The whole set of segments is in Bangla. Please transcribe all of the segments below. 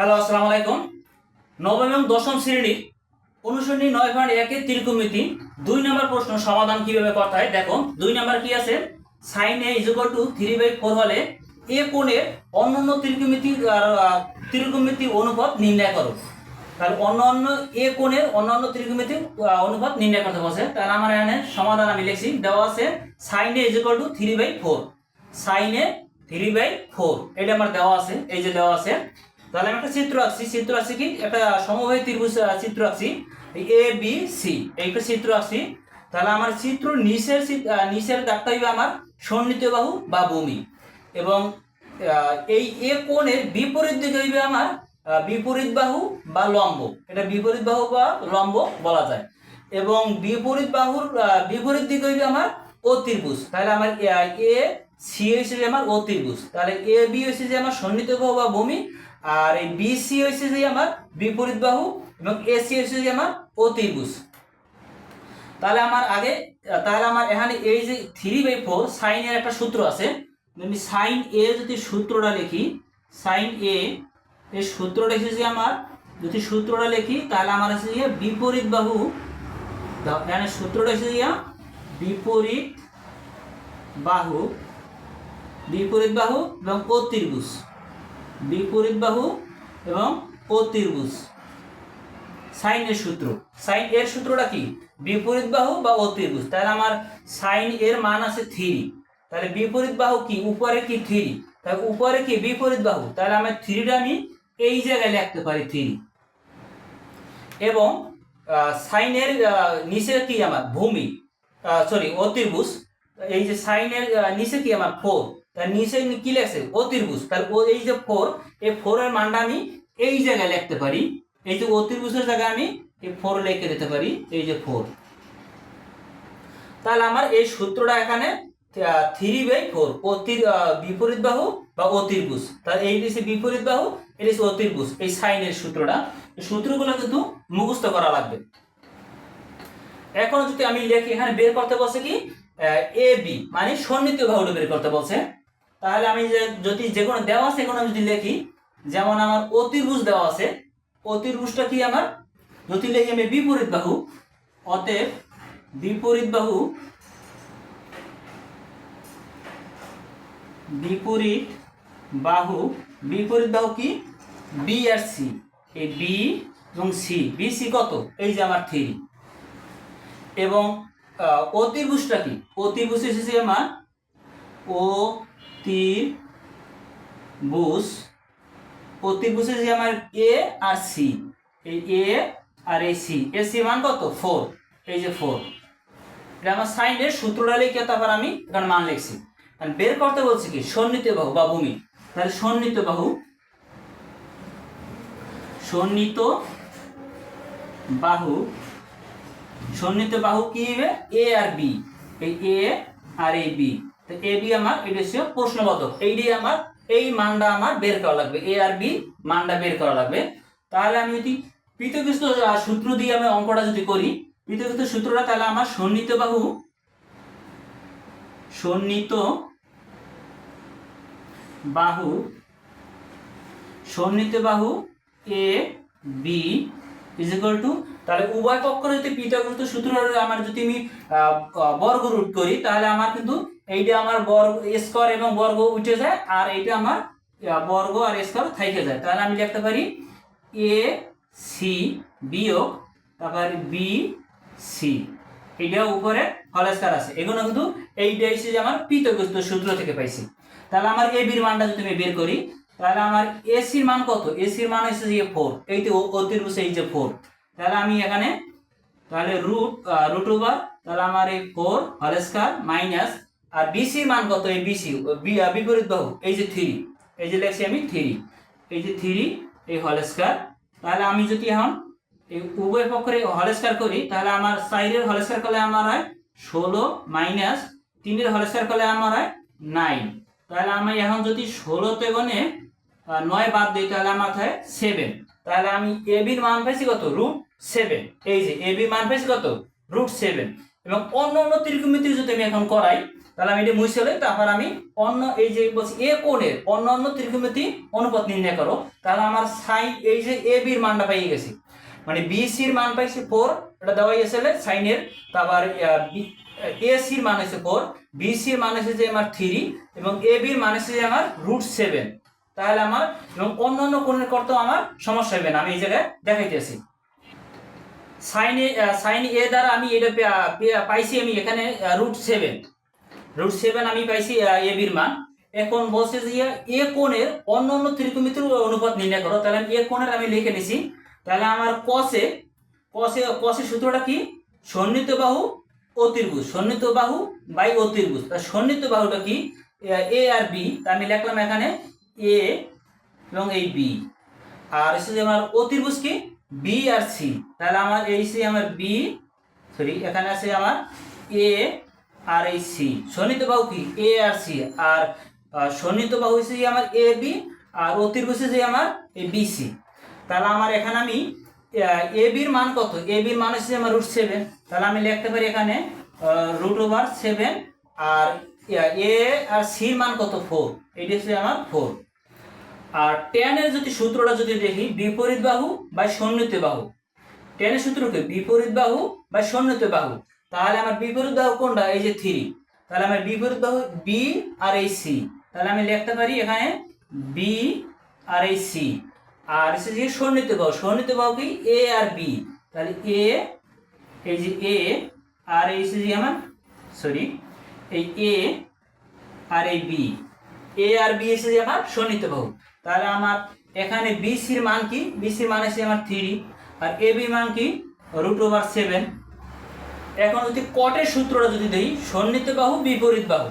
হ্যালো আসসালামু আলাইকুম। নবম এবং দশম শ্রেণির অনুসরণী নয় পয়েন্ট একের ত্রিকোণমিতি দুই নম্বর প্রশ্ন সমাধান কীভাবে করতে হয়? দেখো দুই নম্বর কি আছে? Sine A is equal to three by four হলে এ কোণের অন্য আর আহ, ত্রিকোণমিতি অনুপাত নির্ণয় করো। তাহলে অন্য অন্য এ কোণের অন্য অন্য আহ, অনুপাত নির্ণয় করতে বলছে তাহলে আমার এখানে সমাধান আমি লিখছি। দেওয়া আছে sine A is equal to three by four sine A three by four এটা আমার দেওয়া আছে এই যে দেওয়া আছে। তাহলে আমি একটা চিত্র আঁকছি চিত্র আঁকছি কি? একটা সমবাহী ত্রিভুজ চিত্র আঁকছি। এ বি সি এইটা চিত্র আঁকছি। তাহলে আমার চিত্র নিচের নিচের দাগটা হইবে আমার সন্নিহিত বাহু বা ভূমি। এবং এই এ কোণের বিপরীত দিকে হইবে আমার বিপরীত বাহু বা লম্ব। এটা বিপরীত বাহু বা লম্ব বলা যায়। এবং বিপরীত বাহুর বিপরীত দিকে হইবে আমার অতির্ভুজ তাহলে আমার এ সি হয়েছে যে আমার অতির্ভুজ তাহলে এ বি হয়েছে যে আমার সন্নিহিত বাহু বা ভূমি, আর এই বি সি হয়েছে যে আমার বিপরীত বাহু, এবং এ সি হয়েছে যে আমার অতির্ভুজ তাহলে আমার আগে, তাহলে আমার এখানে এই যে থ্রি বাই ফোর সাইনের একটা সূত্র আছে। আমি সাইন এ যদি সূত্রটা লিখি সাইন এ এই সূত্রটা এসেছে আমার, যদি সূত্রটা লিখি, তাহলে আমার আছে যে বিপরীত বাহু এখানে সূত্রটা এসেছে বিপরীত বাহু বিপরীত বাহু এবং অতির্ভুজ। বিপরীত বাহু এবং অতির্ভুজ। সাইনের সূত্র। সাইন এর সূত্রটা কি? বিপরীত বাহু বা অতির্ভুজ। তাহলে আমার সাইন এর মান আছে থ্রি তাহলে বিপরীত বাহু কি? উপরে কি থ্রি তাহলে উপরে কি? বিপরীত বাহু। তাহলে আমার থ্রিটা আমি এই জায়গায় লিখতে পারি থ্রি এবং সাইনের নিচে কি আমার? ভূমি। সরি অতির্ভুজ। এই যে সাইনের নিচে কি আমার? ফোর তার নিচে কি লেখছে? অতির্ভুজ। তাহলে ও এই যে ফোর এই ফোরের মানটা আমি এই জায়গায় লিখতে পারি। এই যে অতির্ভুজের জায়গায় আমি এই ফোর লিখে দিতে পারি, এই যে ফোর তাহলে আমার এই সূত্রটা এখানে থ্রি বাই ফোর অতির বিপরীত বাহু বা অতির্ভুজ। তাহলে এই দিচ্ছে বিপরীত বাহু এটা হচ্ছে অতির্ভুজ, এই সাইনের সূত্রটা। সূত্রগুলো কিন্তু মুখস্থ করা লাগবে। এখন যদি আমি লিখি, এখানে বের করতে বলছে কি এ বি মানে সন্নিহিত বাহুটা বের করতে বলছে। তাহলে আমি যে যদি যে কোনো দেওয়া আছে কোনো যদি লিখি যেমন আমার অতির্ভুজ দেওয়া আছে অতির্ভুজটা কি আমার? যদি লিখি আমি বিপরীত বাহু অতএব বিপরীত বাহু বিপরীত বাহু বিপরীত বাহু কি? বি আর সি এই বি এবং সি বি সি কত? এই যে আমার থ্রি। এবং আহ, অতির্ভুজটা কি? অতির্ভুজ এসেছে আমার ও তীর বুস অতির্ভুজ এসেছে আমার এ আর সি এই এ আর এই সি এ সি মান কত? ফোর এই যে ফোর এটা আমার সাইনের সূত্রটা লিখে তারপর আমি এখানে মান লিখছি। আর বের করতে বলছি কি? সন্নিহিত বাহু বা ভূমি। তাহলে সন্নিহিত বাহু সন্নিহিত বাহু সন্নিহিত বাহু কি হবে? এ আর বি এই এ আর এই বি তো এ বি আমার, এটা হচ্ছে প্রশ্নবোধক। এইটি আমার, এই মানটা আমার বের করা লাগবে। এ আর বি মানটা বের করা লাগবে। তাহলে আমি যদি পৃথকৃষ্ট সূত্র দিয়ে আমি অঙ্কটা যদি করি পৃথকৃষ্ট সূত্রটা তাহলে আমার সন্নিহিত বাহু সন্নিহিত বাহু সন্নিহিত বাহু A B is equal to তাহলে উভয় পক্ষ যদি পিতাকৃত সূত্র আমার যদি আমি বর্গ রুট করি, তাহলে আমার কিন্তু এইটা আমার বর্গ স্কোয়ার এবং বর্গ উঠে যায়, আর এইটা আমার বর্গ আর স্কোয়ার থাইকে যায়। তাহলে আমি লিখতে পারি এ সি বিয়োগ, তারপর বি সি এইটা উপরে হলেস্কার আছে। এগুলো কিন্তু এইটা এসে যে আমার পিতগ্রস্ত সূত্র থেকে পাইছি। তাহলে আমার এ বির মানটা যদি আমি বের করি তাহলে আমার এসির মান কত? এসির মান হচ্ছে যে ফোর এই তো অতির্ভুজ এই যে ফোর তাহলে আমি এখানে তাহলে রুট রুট ওভার তাহলে আমার এই ফোর হলেস্কার মাইনাস আর বিসির মান কত? এই বিসি বিপরীত বাহু। এই যে থ্রি এই যে লেখছি আমি থ্রি এই যে থ্রি এই হলেস্কার তাহলে আমি যদি এখন এই উভয় পক্ষের হলেস্কার করি তাহলে আমার সাইডের হলেস্কার করলে আমার হয় ষোলো মাইনাস তিনের হলেস্কার করলে আমার হয় নাইন তাহলে আমি এখন যদি ষোলোতে আহ, নয় বাদ দিই, তাহলে আমার হয় সেভেন তাহলে আমি এ বির মান পাইছি কত? রুট সেভেন এই যে এ বির মান পাইছি কত? রুট সেভেন এবং অন্য অন্য ত্রিকোণমিতি যদি আমি এখন করাই, তাহলে আমি এটা মুছে তারপর আমি অন্য এই যে বলছি এ কোণের অন্য অন্য ত্রিকোণমিতি অনুপাত নির্ণয় করো, তাহলে আমার সাইন এই যে এ বির মানটা পেয়ে গেছি। মানে বি সির মান পাইছি ফোর এটা দেওয়া গেছে সাইনের তারপর এ সির মান হচ্ছে ফোর বি সির মান হচ্ছে যে আমার থ্রি এবং এ বির মান হচ্ছে যে আমার রুট সেভেন তাহলে আমার এবং অন্য অন্য কোণের করতেও আমার সমস্যা হবে না। আমি এই জায়গায় দেখাইতেছি সাইন এ সাইন এ দ্বারা আমি এটা পাইছি আমি এখানে রুট সেভেন রুট সেভেন আমি পাইছি এ বির মান। এখন বলছে যে এ কোণের অন্য অন্য ত্রিকোণমিতির অনুপাত নির্ণয় করো। তাহলে এ কোণের আমি লিখে নিছি। তাহলে আমার কসে কসে কসের সূত্রটা কি? সন্নিহিত বাহু, অতির্ভুজ। সন্নিহিত বাহু বাই অতির্ভুজ। তা সন্নিহিত বাহুটা কি? এ আর বি তা আমি লিখলাম এখানে এ এবং এই বি আর এসে যে আমার অতির্ভুজ কি? বি আর সি তাহলে আমার এই সি আমার বি সরি এখানে আছে আমার এ আর এই সি সন্নিহিত বাহু কি? এ আর সি আর সন্নিহিত বাহু হচ্ছে যে আমার এ বি আর অতির্ভুজ যে আমার এ বি সি তাহলে আমার এখানে আমি এ বির মান কত? এ বির মান হচ্ছে আমার রুট সেভেন তাহলে আমি লিখতে পারি এখানে রুট ওভার সেভেন আর এ আর সির মান কত? ফোর এটি হচ্ছে আমার ফোর আর টেনের যদি সূত্রটা যদি দেখি, বিপরীত বাহু বা সন্নিহিত বাহু। টেনের সূত্রকে বিপরীত বাহু বা সন্নিহিত বাহু। তাহলে আমার বিপরীত বাহু কোনটা? এই যে থ্রি। তাহলে আমার বিপরীত বাহু বি আর এই সি তাহলে আমি লিখতে পারি এখানে বি আর এই সি আর এসে যে সন্নিহিত বাহু সন্নিহিত বাহু কি? এ আর বি তাহলে এ এই যে এ আর এই যে আমার সরি এই এ আর এই বি এ আর বি এসে যে আমার সন্নিহিত বাহু। তাহলে আমার এখানে বি সির মান কি? বি সির মান আছে আমার থ্রি আর এ বি মান কি? রুট ওভার সেভেন এখন যদি কটের সূত্রটা যদি দেই, সন্নিহিত বাহু, বিপরীত বাহু।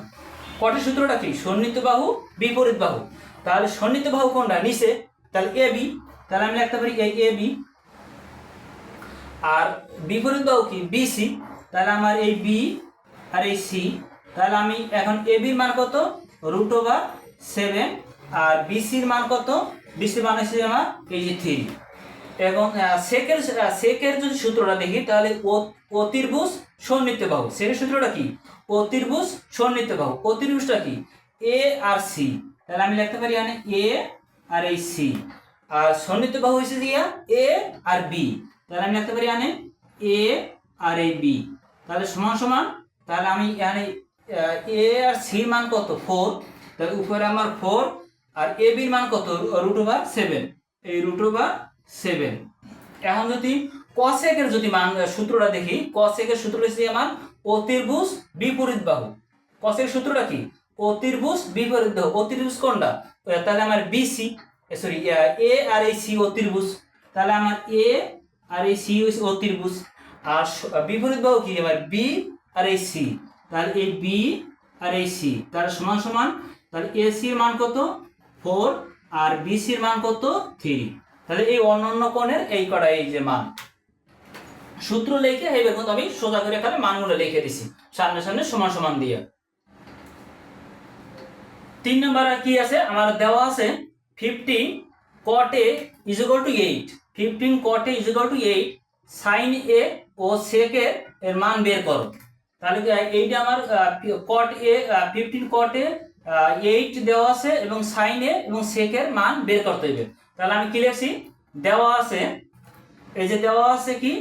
কটের সূত্রটা কি? সন্নিহিত বাহু, বিপরীত বাহু। তাহলে সন্নিহিত বাহু কোনটা? নিচে। তাহলে এ বি তাহলে আমি লিখতে পারি এই এ বি আর বিপরীত বাহু কি? বি সি তাহলে আমার এই বি আর এই সি তাহলে আমি এখন এ বির মান কত? রুট ওভার সেভেন আর বিসির মান কত? বিসির মান হচ্ছে আমার যে থ্রি। এবং সেকের সেকের যদি সূত্রটা দেখি, তাহলে অতির্ভুজ সন্নিহিত বাহু। সেকের সূত্রটা কি? অতির্ভুজ সন্নিহিত বাহু। অতির্ভুজটা কি? এ আর সি তাহলে আমি লিখতে পারি এখানে এ আর এই সি আর সন্নিহিত বাহু হচ্ছে দিয়া এ আর বি তাহলে আমি লিখতে পারি এখানে এ আর এই বি তাহলে সমান সমান, তাহলে আমি এখানে এ আর সির মান কত? ফোর তাহলে উপরে আমার ফোর আর এ বির মান কত? রুট ওভার সেভেন এই রুট ওভার সেভেন এখন যদি কসেকের যদি মান সূত্রটা দেখি কসেকের সূত্র হচ্ছে আমার অতির্ভুজ বিপরীত বাহু। কসের সূত্রটা কি? অতির্ভুজ বিপরীত বাহু। অতির্ভুজ কোনটা? তাহলে আমার বিসি সরি এ আর এই সি অতির্ভুজ। তাহলে আমার এ আর এই সি হচ্ছে অতির্ভুজ। আর বিপরীত বাহু কি? আমার বি আর এই সি তাহলে এই বি আর এই সি তাহলে সমান সমান, তাহলে এ সির মান কত? ফোর আর বি সির মান কত? থ্রি। তাহলে এই অন্য অন্য কোণের এই কটা, এই যে মান। সূত্র লিখে, এই দেখুন আমি সোজা করে এখানে মানগুলো লিখে দিছি। সামনে সামনে সমান সমান দিয়ে। তিন নম্বর কি আছে? আমার দেওয়া আছে fifteen cot A is equal to eight fifteen cot A is equal to eight sine A O sec এর মান বের করো। তাহলে এইটা আমার কট এ ফিফটিন কট এ এইট দেওয়া আছে এবং সাইন এবং সেক এর মান বের করতে হবে তাহলে আমি কি লিখছি? দেওয়া আছে। এই যে দেওয়া আছে কি?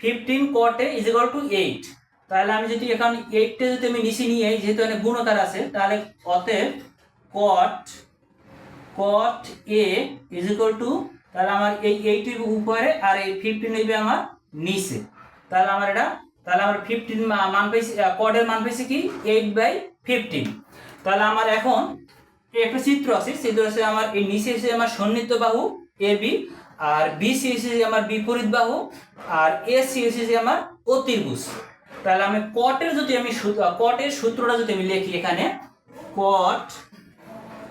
Fifteen cot is equal to eight তাহলে আমি যদি এখন এইটটা যদি আমি নিচে নিয়ে যেহেতু এখানে গুণকার আছে, তাহলে অতএব cot cot A is equal to তাহলে আমার এই এইটির উপরে আর এই ফিফটিন হইবে আমার নিচে। তাহলে আমার এটা, তাহলে আমার ফিফটিন মান পেয়েছি কটের মান পেয়েছি কি? এইট বাই ফিফটিন তাহলে আমার এখন একটা চিত্র আছে। চিত্র আছে আমার এই নিচে এসে আমার সন্নিহিত বাহু এ বি আর বি সি এসে আমার বিপরীত বাহু, আর এ সি এসে আমার অতির্ভুজ তাহলে আমি কটের যদি আমি কটের সূত্রটা যদি আমি লিখি এখানে কট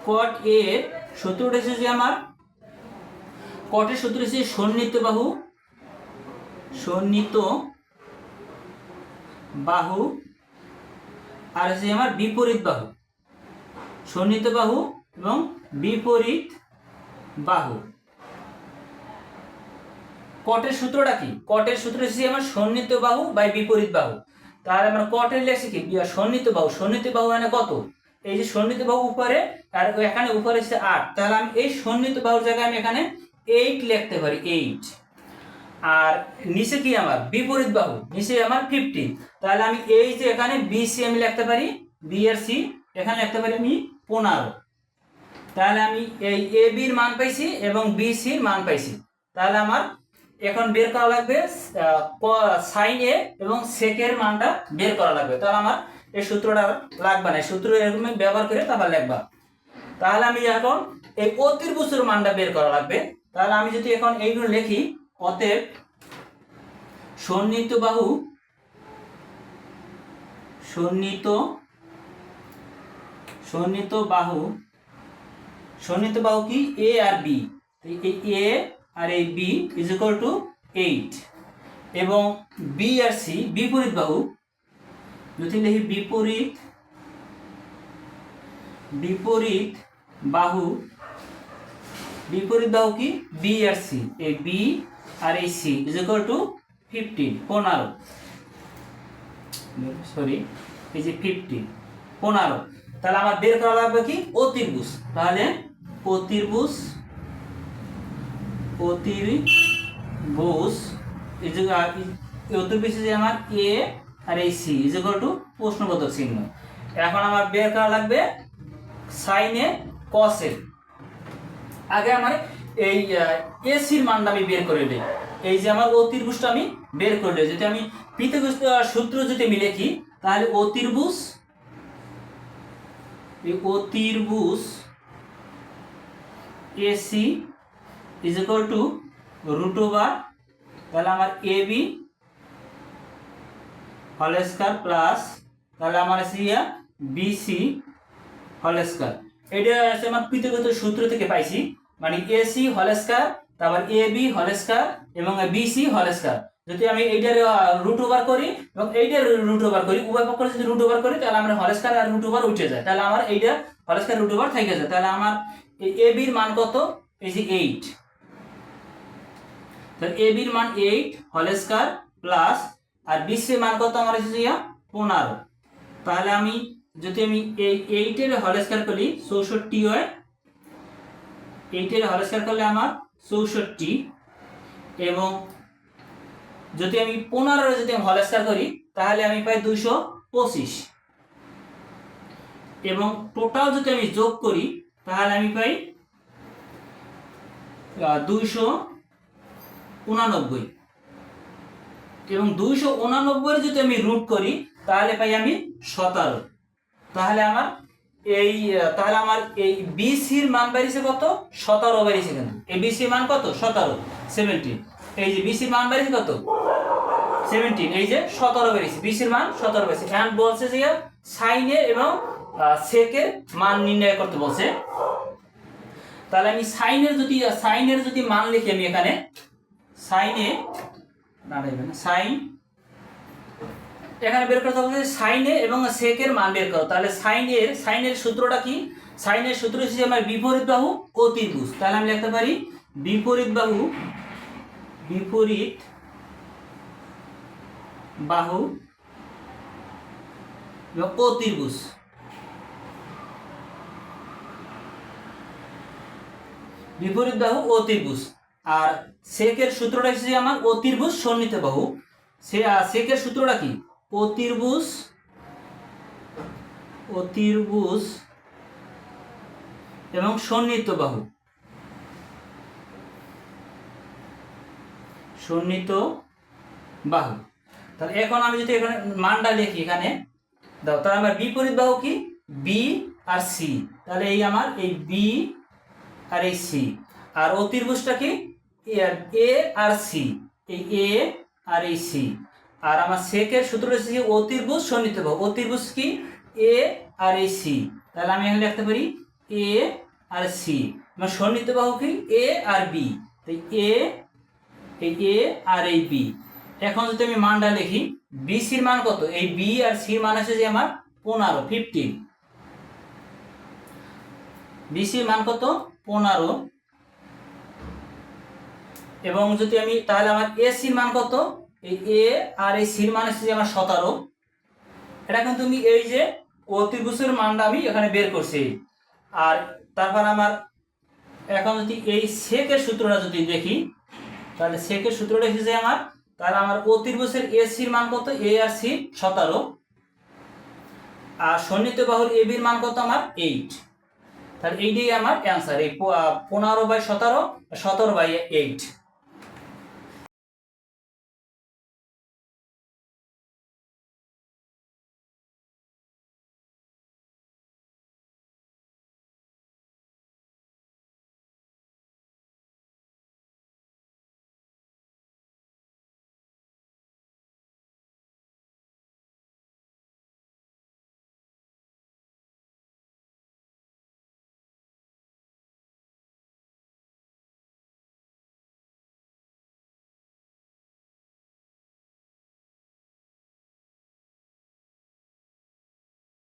কট এর সূত্রটা এসে যে আমার কটের সূত্র এসে সন্নিহিত বাহু সন্নিহিত বাহু, আর হচ্ছে আমার বিপরীত বাহু। সন্নিহিত বাহু এবং বিপরীত বাহু। কটের সূত্রটা কি? কটের সূত্র হচ্ছে আমার সন্নিহিত বাহু বাই বিপরীত বাহু। তাহলে আমরা কটের লেখছি কি? সন্নিহিত বাহু। সন্নিহিত বাহু মানে কত? এই যে সন্নিহিত বাহু উপরে, আর এখানে উপরে হচ্ছে আট। তাহলে আমি এই সন্নিহিত বাহুর জায়গায় আমি এখানে এইট লিখতে পারি এইট আর নিচে কি আমার? বিপরীত বাহু। নিচে আমার ফিফটিন তাহলে আমি এই যে এখানে বি সি আমি লিখতে পারি বি আর সি এখানে লিখতে পারি আমি পনেরো। তাহলে আমি এই এ বির মান পাইছি এবং বি সির মান পাইছি। তাহলে আমার এখন বের করা লাগবে সাইন এ এবং সেকের মানটা বের করা লাগবে। তাহলে আমার এই সূত্রটা লাগবে না। সূত্র এরকম ব্যবহার করে তারপর লিখবা। তাহলে আমি এখন এই অতির্ভুজের মানটা বের করা লাগবে। তাহলে আমি যদি এখন এইগুলো লিখি, অতএব সন্নিহিত বাহু, সন্নিহিত সন্নিহিত বাহু সন্নিহিত বাহু কি? এ আর বি এই এ আর এই B is equal to eight এবং বি আর সি বিপরীত বাহু। যদি লিখি বিপরীত বিপরীত বাহু বিপরীত বাহু কি? বি আর সি এই বি আর এই C is equal to fifteen পনেরো। সরি এই যে ফিফটিন পনেরো। তাহলে আমার বের করা লাগবে কি? অতির্ভুজ তাহলে যে, আ- এই অতির্ভুজ যে আমার এ আর এই সি ইজ টু প্রশ্নবোধক চিহ্ন। এখন আমার বের করা লাগবে সাইনে কসের আগে আমার এই এসির মানটা আমি বের করে দিই এই যে আমার অতির্ভুজটা আমি বের করে দিই যদি আমি পৃথক সূত্র যদি আমি লিখি, তাহলে অতির্ভুজ এই অতির্ভুজ AC is equal to root over তাহলে আমার এ বি হল স্কয়ার প্লাস তাহলে আমার আছে ইয়া বিসি হল স্কয়ার এটা আছে আমার পৃথকগত সূত্র থেকে পাইছি। মানে এসি হল স্কয়ার তারপর এ বি হল স্কয়ার এবং বিসি হল স্কয়ার যদি আমি এইটার রুট ওভার করি এবং এইটার রুট ওভার করি, উভয় পক্ষ যদি রুট ওভার করি, তাহলে আমার হরেস্কার আর রুট ওভার উঠে যায়। তাহলে আমার এইটা হরেস্কার রুট ওভার থেকে যায়। তাহলে আমার এ বির মান কত? এই যে এইট তাহলে এ বির মান এইট হল স্কয়ার প্লাস আর বিসির মান কত আমার এসেছে ইয়া? পনেরো। তাহলে আমি যদি আমি এই এইটের হল স্কয়ার করি, চৌষট্টি হয়। এইটের হল স্কয়ার করলে আমার চৌষট্টি। এবং যদি আমি পনেরো যদি আমি হল স্কয়ার করি তাহলে আমি পাই দুইশো পঁচিশ। এবং টোটাল যদি আমি যোগ করি, তাহলে আমি পাই দুইশো উনানব্বই। এবং দুইশো উনানব্বই যদি আমি রুট করি, তাহলে পাই আমি সতেরো। তাহলে আমার এই, তাহলে আমার এই বিসির মান বেরিয়েছে কত? সতেরো বেরিয়েছে কিন্তু এই বিসির মান কত? সতেরো। সেভেন্টিন এই যে বিসির মান বেরিয়েছে কত? সেভেন্টিন এই যে সতেরো বেরিয়েছে বিসির মান সতেরো বেরিয়েছে এখন বলছে যে সাইনের এবং সেকের মান নির্ণয় করতে বলছে। তাহলে আমি সাইনের যদি সাইনের যদি মান লিখি আমি এখানে। সাইনে দাঁড়াইবে না সাইন এখানে বের করতে হবে সাইনে এবং সেকের মান বের করো। তাহলে সাইনের সাইনের সূত্রটা কি? সাইনের সূত্র হচ্ছে আমার বিপরীত বাহু অতির্ভুজ তাহলে আমি লিখতে পারি বিপরীত বাহু বিপরীত বাহু এবং অতির্ভুজ বিপরীত বাহু অতির্ভুজ আর সেকের সূত্রটা হচ্ছে আমার? অতির্ভুজ সন্নিহিত বাহু। সে সেকের সূত্রটা কি? অতির্ভুজ অতির্ভুজ এবং সন্নিহিত বাহু। সন্নিহিত বাহু। তাহলে এখন আমি যদি এখানে মানটা লিখি এখানে, দাও, তাহলে আমার বিপরীত বাহু কি? বি আর সি তাহলে এই আমার এই বি আর এই সি আর অতির্ভুজটা কি? এ আর সি এই এ আর এই সি আর আমার সেকের সূত্র হচ্ছে কি অতির্ভুজ সন্নিহিত বাহু। অতির্ভুজ কি? এ আর এই সি তাহলে আমি এখানে লিখতে পারি এ আর সি আমার সন্নিহিত বাহু কি? এ আর বি তাই এ এই এ আর এই বি এখন যদি আমি মানটা লিখি বি সির মান কত? এই বি আর সির মান আছে যে আমার পনেরো ফিফটিন বিসির মান কত? পনেরো। এবং যদি আমি, তাহলে আমার এ সির মান কত? এই এ আর এই সির মান যে আমার সতেরো। এটা তুমি এই যে অতিভুজের মানটা আমি এখানে বের করছি। আর তারপর আমার, এখন যদি এই সেকের সূত্রটা যদি দেখি তাহলে সেকের সূত্রটা হিসেবে আমার? তাহলে আমার অতির্ভুজের এ সির মান কত? এ আর সি সতেরো। আর সন্নিহিত বাহুর এ বির মান কত আমার? এইট তাহলে এইটাই আমার অ্যান্সার এই পনেরো বাই সতেরো সতেরো বাই এইট